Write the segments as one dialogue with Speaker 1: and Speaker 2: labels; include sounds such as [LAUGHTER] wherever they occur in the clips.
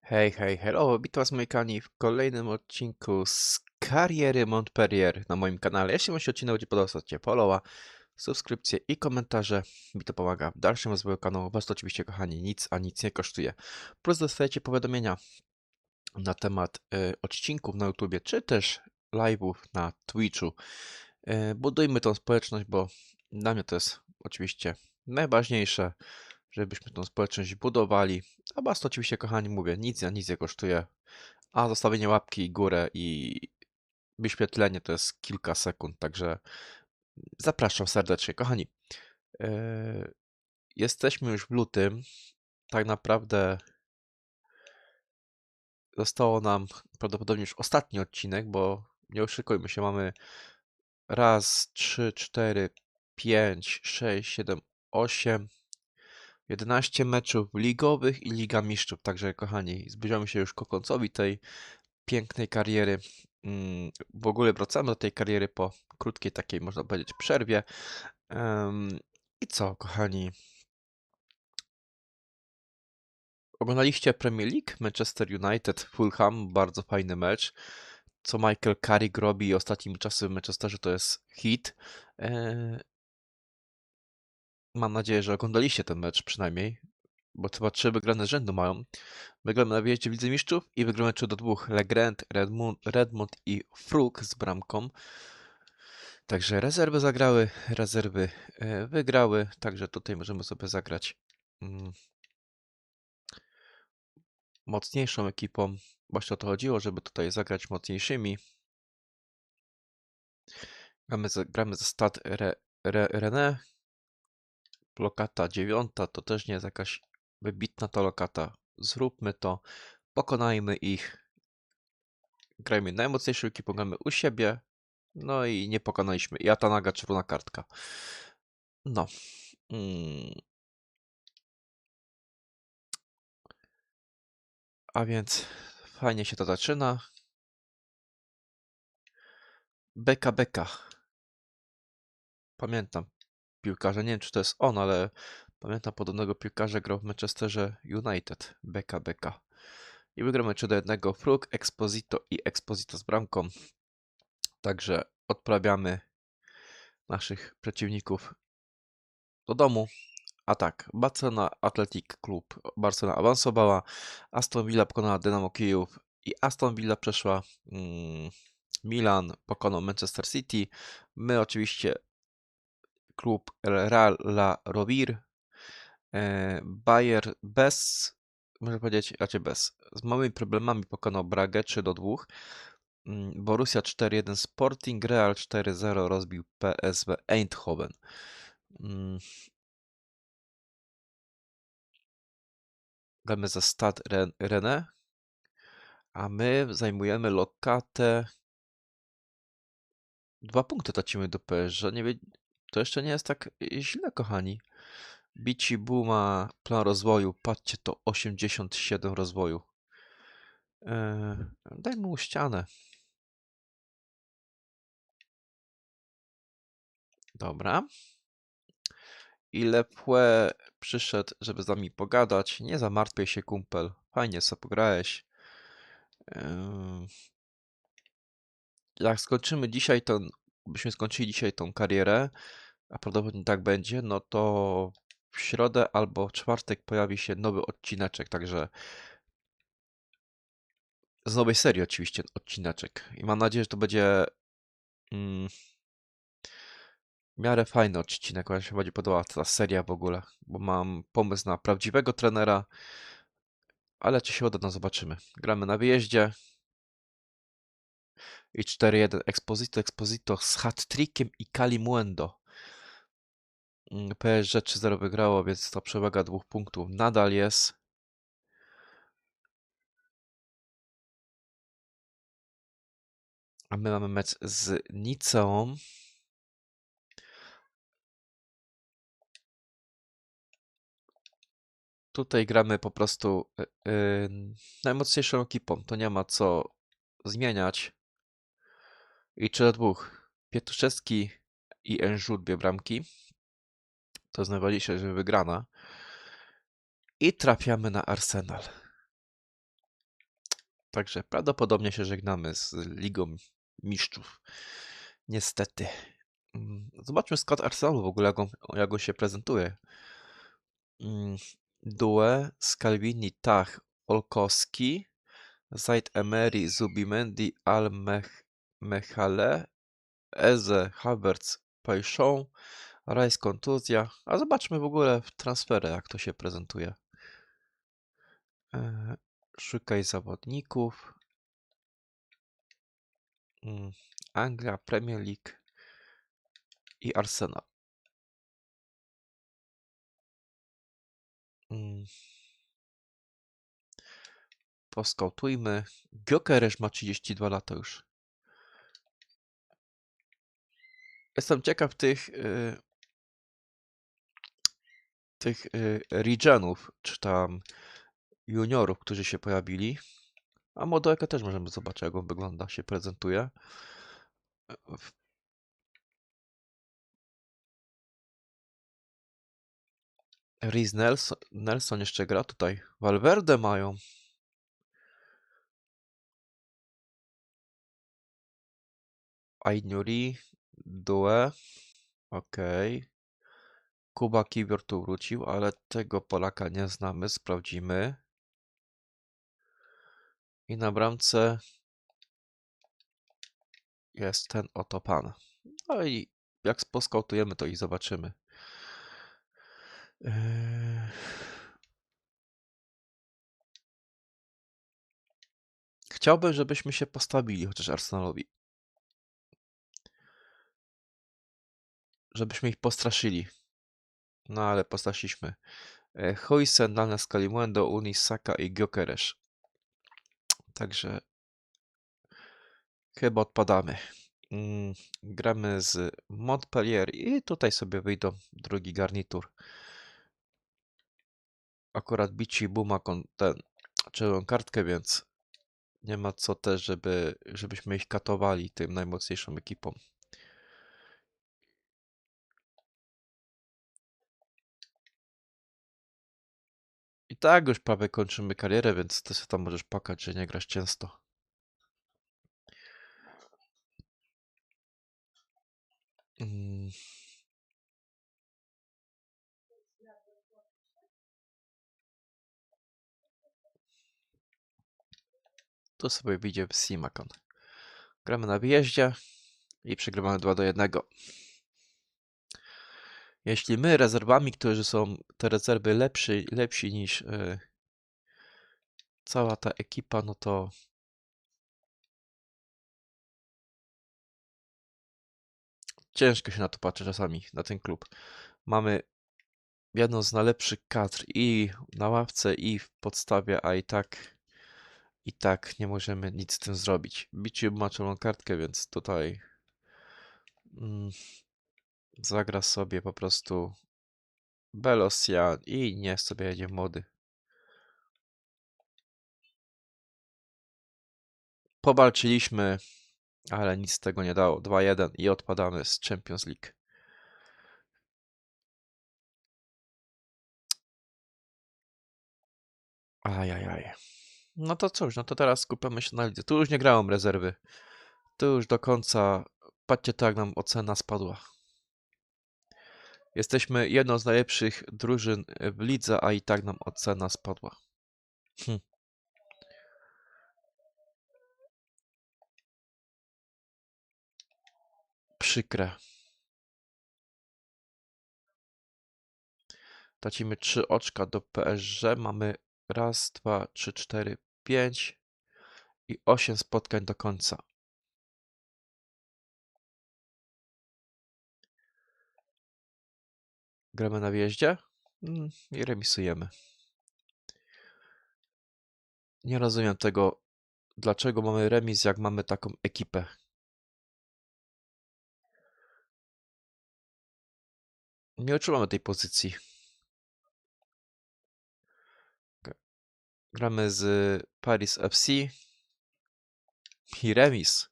Speaker 1: Hej, hej, hello, witam was moi kochani w kolejnym odcinku z kariery Montpellier na moim kanale. Jeśli wam się odcinek będzie podobał, zostawcie followa, subskrypcje i komentarze. Mi to pomaga w dalszym rozwoju kanału. Was to oczywiście, kochani, nic, a nic nie kosztuje. Plus dostajecie powiadomienia na temat y, odcinków na YouTubie, czy też live'ów na Twitchu. Y, budujmy tą społeczność, bo dla mnie to jest oczywiście najważniejsze, żebyśmy tą społeczność budowali. A was to oczywiście, kochani, mówię, nic a nic nie kosztuje. A zostawienie łapki w górę i wyświetlenie to jest kilka sekund, także zapraszam serdecznie. Kochani, yy, jesteśmy już w lutym. Tak naprawdę zostało nam prawdopodobnie już ostatni odcinek, bo nie oszukujmy się, mamy raz, trzy, cztery, pięć, sześć, siedem, osiem, 11 meczów ligowych i Liga Mistrzów. Także, kochani, zbliżamy się już ku końcowi tej pięknej kariery. Mm, W ogóle wracamy do tej kariery po krótkiej takiej, można powiedzieć, przerwie. I co, kochani? Oglądaliście Premier League? Manchester United, Fulham, bardzo fajny mecz. Co Michael Carrick robi ostatnimi czasy w Manchesterze to jest hit. Mam nadzieję, że oglądaliście ten mecz przynajmniej, bo chyba trzy wygrane z rzędu mają. Wygramy na wyjeździe w Mistrzów i wygramy 3 do 2. Legrand, Redmond, Redmond i Fruk z bramką. Także rezerwy zagrały, rezerwy e, wygrały, także tutaj możemy sobie zagrać mm, mocniejszą ekipą. Właśnie o to chodziło, żeby tutaj zagrać mocniejszymi. Gramy za, gramy za Stad Re, Re, René. Lokata dziewiąta to też nie jest jakaś wybitna to lokata. Zróbmy to, pokonajmy ich. Grajmy najmocniejszą ekipą, gramy u siebie. No i nie pokonaliśmy. I Atanaga czerwona kartka. No. Mm. A więc fajnie się to zaczyna. Beka Beka. Pamiętam piłkarza, nie wiem czy to jest on, ale pamiętam podobnego piłkarza grał w Manchesterze United. Beka Beka. I wygramy 3 do 1. Fruk, Exposito i Exposito z bramką. Także odprawiamy naszych przeciwników do domu. A tak, Barcelona Athletic Club. Barcelona awansowała, Aston Villa pokonała Dynamo Kijów i Aston Villa przeszła. Mm, Milan pokonał Manchester City. My oczywiście klub Real La Rovir. E, Bayer bez, można powiedzieć raczej bez, z małymi problemami pokonał Bragę 3 do 2. Mm, Borussia 4-1 Sporting, Real 4-0 rozbił PSV Eindhoven. Mm. Gramy za Stad Ren- Rennes, a my zajmujemy lokatę. Dwa punkty tracimy do PSG. Nie wie... To jeszcze nie jest tak źle, kochani. Bici Buma, plan rozwoju. Patrzcie, to 87 rozwoju. Eee, dajmy mu ścianę. Dobra. I Lepłe przyszedł, żeby z nami pogadać. Nie zamartwiaj się, kumpel. Fajnie sobie pograłeś. Eee, Jak skończymy dzisiaj ten, byśmy skończyli dzisiaj tą karierę, a prawdopodobnie tak będzie, no to w środę albo w czwartek pojawi się nowy odcineczek, także z nowej serii oczywiście odcineczek. I mam nadzieję, że to będzie mm, w miarę fajny odcinek, mi się bardziej podobała ta seria w ogóle, bo mam pomysł na prawdziwego trenera, ale czy się uda, no zobaczymy. Gramy na wyjeździe i 4-1 Exposito, Exposito z hat-trickiem i Kalimuendo. Mm, PSG 3-0 wygrało, więc to przewaga dwóch punktów nadal jest. A my mamy mecz z Niceą. Tutaj gramy po prostu y, y, najmocniejszą ekipą. To nie ma co zmieniać. I 3 do 2. Pietruszewski i Enżu dwie bramki. To jest najważniejsze, że wygrana. I trafiamy na Arsenal. Także prawdopodobnie się żegnamy z Ligą Mistrzów. Niestety. Mm, Zobaczmy skład Arsenalu w ogóle, jak on, jak on się prezentuje. Mm, Due, Scalvini, Tach, Olkowski, Zaid Emery, Zubimendi, Al-Mechale, Eze, Havertz, Pajszą, Rice kontuzja. A zobaczmy w ogóle transfery, jak to się prezentuje. E, Szukaj zawodników. Mm, Anglia, Premier League i Arsenal. Mm. Poskautujmy. Gyökeres ma 32 lata już. Jestem ciekaw tych y, tych y, regionów, czy tam juniorów, którzy się pojawili. A Modoeka też możemy zobaczyć, jak on wygląda, się prezentuje. W- Riz Nelson, Nelson jeszcze gra tutaj. Valverde mają. Ainuri, Due. Okej. Kuba Kiwior tu wrócił, ale tego Polaka nie znamy. Sprawdzimy. I na bramce jest ten oto pan. No i jak poskautujemy, to i zobaczymy. Yy, Chciałbym, żebyśmy się postawili, chociaż Arsenalowi. Żebyśmy ich postraszyli. No ale postraszyliśmy. E, Huijsen, Dana Skalimuendo, Unisaka i Gyökeres. Także chyba odpadamy. Mm, gramy z Montpellier i tutaj sobie wyjdą drugi garnitur. Akurat Bici Buma ten czerwoną kartkę, więc nie ma co też, żeby, żebyśmy ich katowali tym najmocniejszą ekipą. Tak już prawie kończymy karierę, więc ty sobie tam możesz płakać, że nie grasz często. Mm. Tu sobie wyjdzie Simakon. Gramy na wyjeździe i przegrywamy 2 do 1. Jeśli my rezerwami, którzy są te rezerwy lepszy, lepsi niż y, cała ta ekipa, no to ciężko się na to patrzy czasami, na ten klub. Mamy jedną z najlepszych kadr i na ławce, i w podstawie, a i tak i tak nie możemy nic z tym zrobić. Bici ma czerwoną kartkę, więc tutaj mm, zagra sobie po prostu Belosian i nie sobie jedzie młody. Powalczyliśmy, ale nic z tego nie dało. 2-1 i odpadamy z Champions League. Ajajaj. No to cóż, no to teraz skupiamy się na lidze. Tu już nie grałem rezerwy. Tu już do końca. Patrzcie, tak nam ocena spadła. Jesteśmy jedną z najlepszych drużyn w lidze, a i tak nam ocena spadła. Hm. Przykre. Tracimy 3 oczka do PSG. Mamy raz, dwa, trzy, cztery, pięć i 8 spotkań do końca. Gramy na wjeździe mm, i remisujemy. Nie rozumiem tego, dlaczego mamy remis, jak mamy taką ekipę. Nie utrzymamy tej pozycji. Gramy z Paris FC i remis.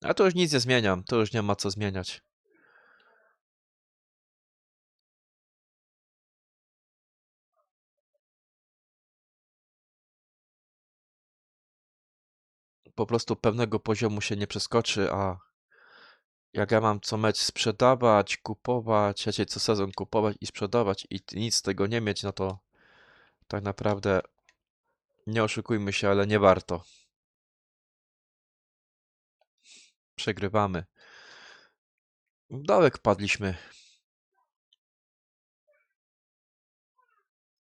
Speaker 1: A to już nic nie zmieniam, to już nie ma co zmieniać. Po prostu pewnego poziomu się nie przeskoczy, a jak ja mam co mecz sprzedawać, kupować, raczej co sezon kupować i sprzedawać i nic z tego nie mieć, no to tak naprawdę nie oszukujmy się, ale nie warto. Przegrywamy. Dołek padliśmy.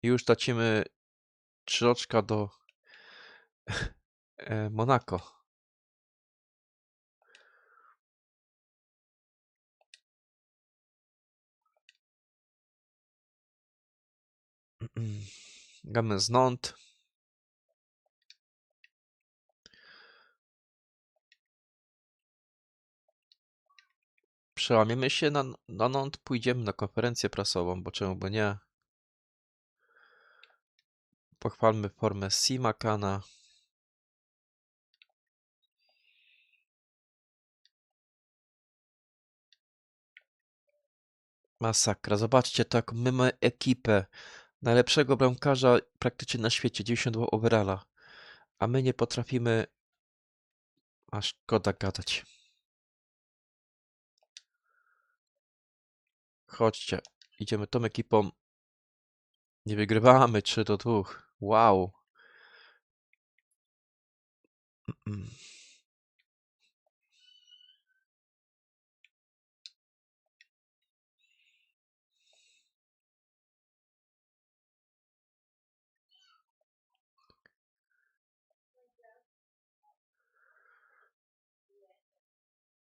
Speaker 1: I już tracimy trzy oczka do Monako. [CLEARS THROAT] Gramy z Nantes. Przełamiemy się na, na pójdziemy na konferencję prasową, bo czemu by nie? Pochwalmy formę Simakana. Masakra. Zobaczcie, tak my mamy ekipę najlepszego bramkarza praktycznie na świecie, 92 overalla, a my nie potrafimy... A szkoda gadać. Chodźcie, idziemy tą ekipą. Nie wygrywamy 3 do 2. Wow. Mm. Mamy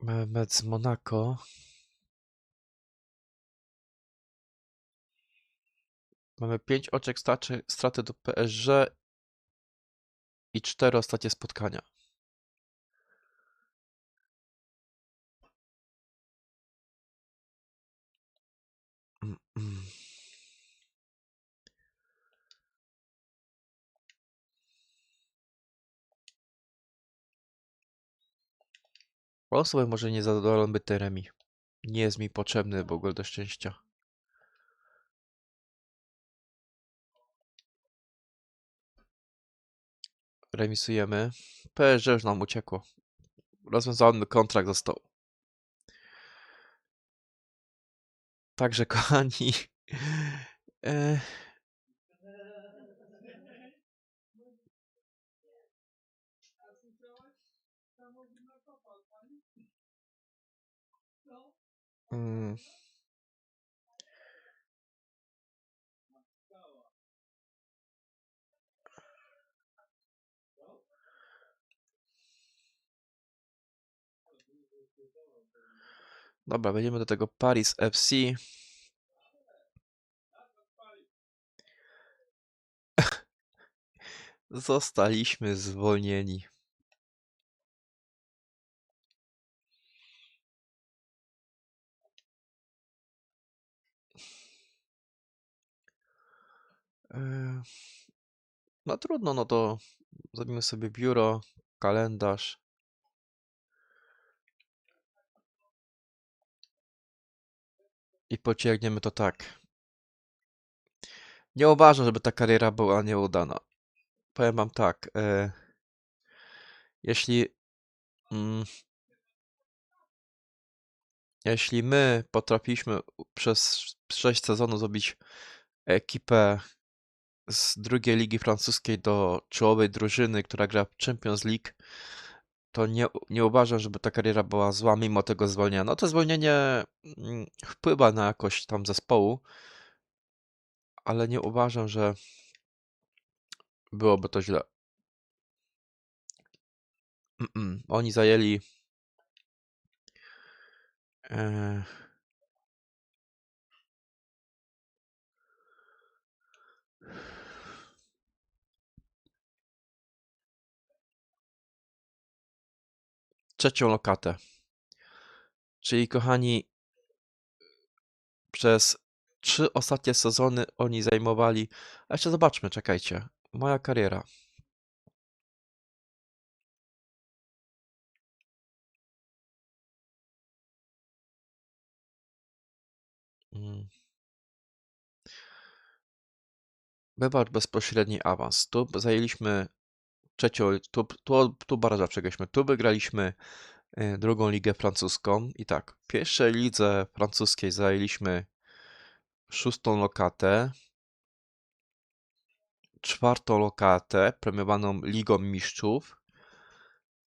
Speaker 1: mecz Monaco. Mamy 5 oczek straty, straty do PSG i 4 ostatnie spotkania. Mm, Osoby może nie zadowolony by remi. Nie jest mi potrzebny w ogóle do szczęścia. Remisujemy. PSG nam uciekło. Rozwiązany kontrakt został. Także [LAUGHS] kochani. E... Mm. Dobra, będziemy do tego Paris FC. [LAUGHS] Zostaliśmy zwolnieni. No trudno, no to zrobimy sobie biuro, kalendarz. I pociągniemy to tak. Nie uważam, żeby ta kariera była nieudana. Powiem wam tak. E, jeśli. Mm, jeśli my potrafiliśmy przez 6 sezonów zrobić ekipę z drugiej ligi francuskiej do czołowej drużyny, która gra w Champions League, to nie, nie uważam, żeby ta kariera była zła mimo tego zwolnienia. No to zwolnienie mm, wpływa na jakość tam zespołu, ale nie uważam, że byłoby to źle. Mm-mm. Oni zajęli e, trzecią lokatę. Czyli kochani, przez trzy ostatnie sezony oni zajmowali. A jeszcze zobaczmy, czekajcie. Moja kariera. Mm. Wybacz bezpośredni awans. Tu zajęliśmy trzecią, tu, tu, tu baraża przegraliśmy, tu wygraliśmy e, drugą ligę francuską. I tak, w pierwszej lidze francuskiej zajęliśmy szóstą lokatę, czwartą lokatę premiowaną Ligą Mistrzów,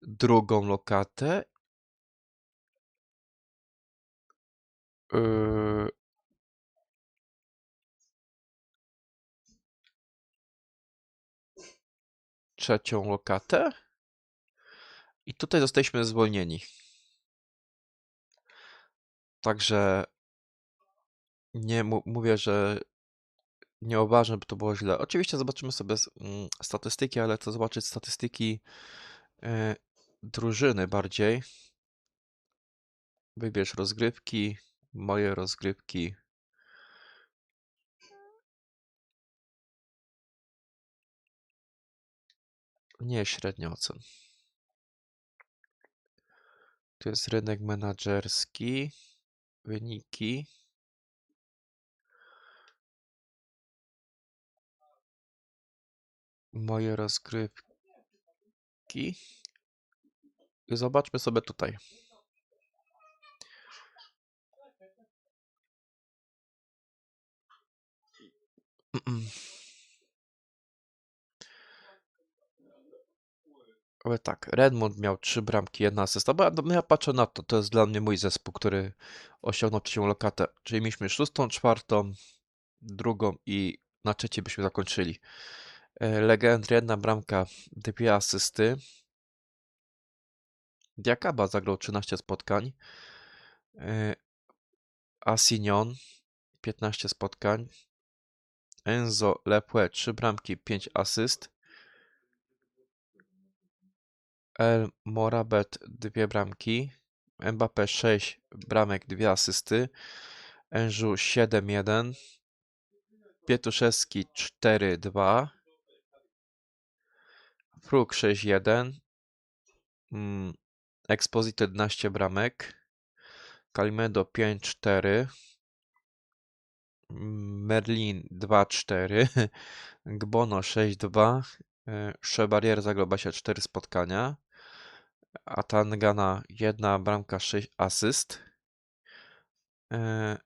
Speaker 1: drugą lokatę, yy, trzecią lokatę i tutaj zostaliśmy zwolnieni. Także nie mówię, że nie uważam, by to było źle. Oczywiście zobaczymy sobie mm, statystyki, ale to zobaczyć statystyki e, drużyny bardziej. Wybierz rozgrywki, moje rozgrywki. Nie średnio ocen. Tu jest rynek menadżerski, wyniki. Moje rozgrywki. Zobaczmy sobie tutaj. Mm-mm. Ale tak, Redmond miał trzy bramki, jedna asysta. Bo ja, no ja patrzę na to, to jest dla mnie mój zespół, który osiągnął trzecią lokatę. Czyli mieliśmy szóstą, czwartą, drugą i na trzeciej byśmy zakończyli. E, Legend, jedna bramka, dwie asysty. Diakaba zagrał 13 spotkań. E, Asignon 15 spotkań. Enzo Lepue 3 bramki, 5 asyst. El Morabet 2 bramki. Mbappé 6 bramek, 2 asysty. Enżu 7-1. Pietuszewski 4-2. Fruk 6-1. Mm, Exposito 11 bramek. Kalimedo 5-4. Mm, Merlin 2-4. [LAUGHS] Gbono 6-2. Szebarier zagrał 4 spotkania. A Tangana 1 bramka, 6 asyst. E,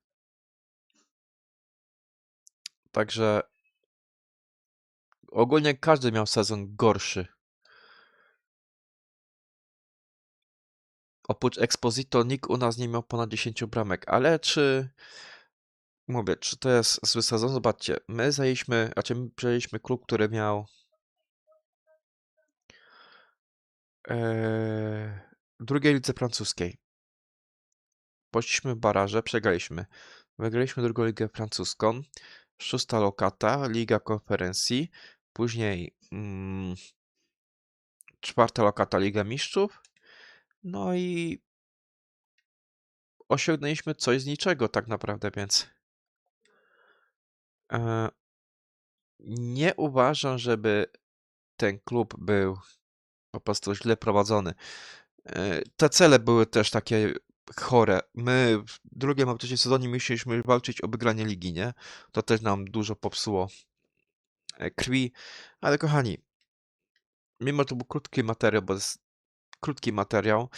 Speaker 1: Także ogólnie każdy miał sezon gorszy. Oprócz Exposito nikt u nas nie miał ponad 10 bramek, ale czy mówię, czy to jest zły sezon? Zobaczcie, my zajęliśmy, znaczy my przejęliśmy klub, który miał e, w drugiej lidze francuskiej. Poszliśmy w baraże, przegraliśmy. Wygraliśmy drugą ligę francuską, szósta lokata, Liga Konferencji, później mm, czwarta lokata Liga Mistrzów, no i osiągnęliśmy coś z niczego tak naprawdę, więc e, nie uważam, żeby ten klub był po prostu źle prowadzony. E, Te cele były też takie chore. My w drugim albo sezonie musieliśmy walczyć o wygranie ligi, nie? To też nam dużo popsuło e, krwi. Ale kochani, mimo to był krótki materiał, bo jest krótki materiał,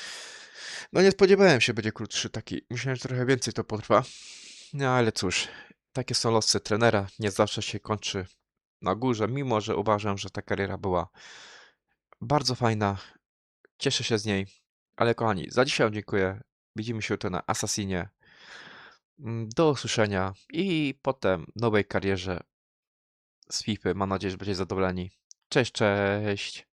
Speaker 1: no nie spodziewałem się, będzie krótszy taki. Myślałem, że trochę więcej to potrwa. No ale cóż, takie są losy trenera. Nie zawsze się kończy na górze, mimo że uważam, że ta kariera była bardzo fajna. Cieszę się z niej. Ale kochani, za dzisiaj dziękuję. Widzimy się jutro na Assassinie. Mm, Do usłyszenia i potem nowej karierze z FIFA. Mam nadzieję, że będziecie zadowoleni. Cześć, cześć.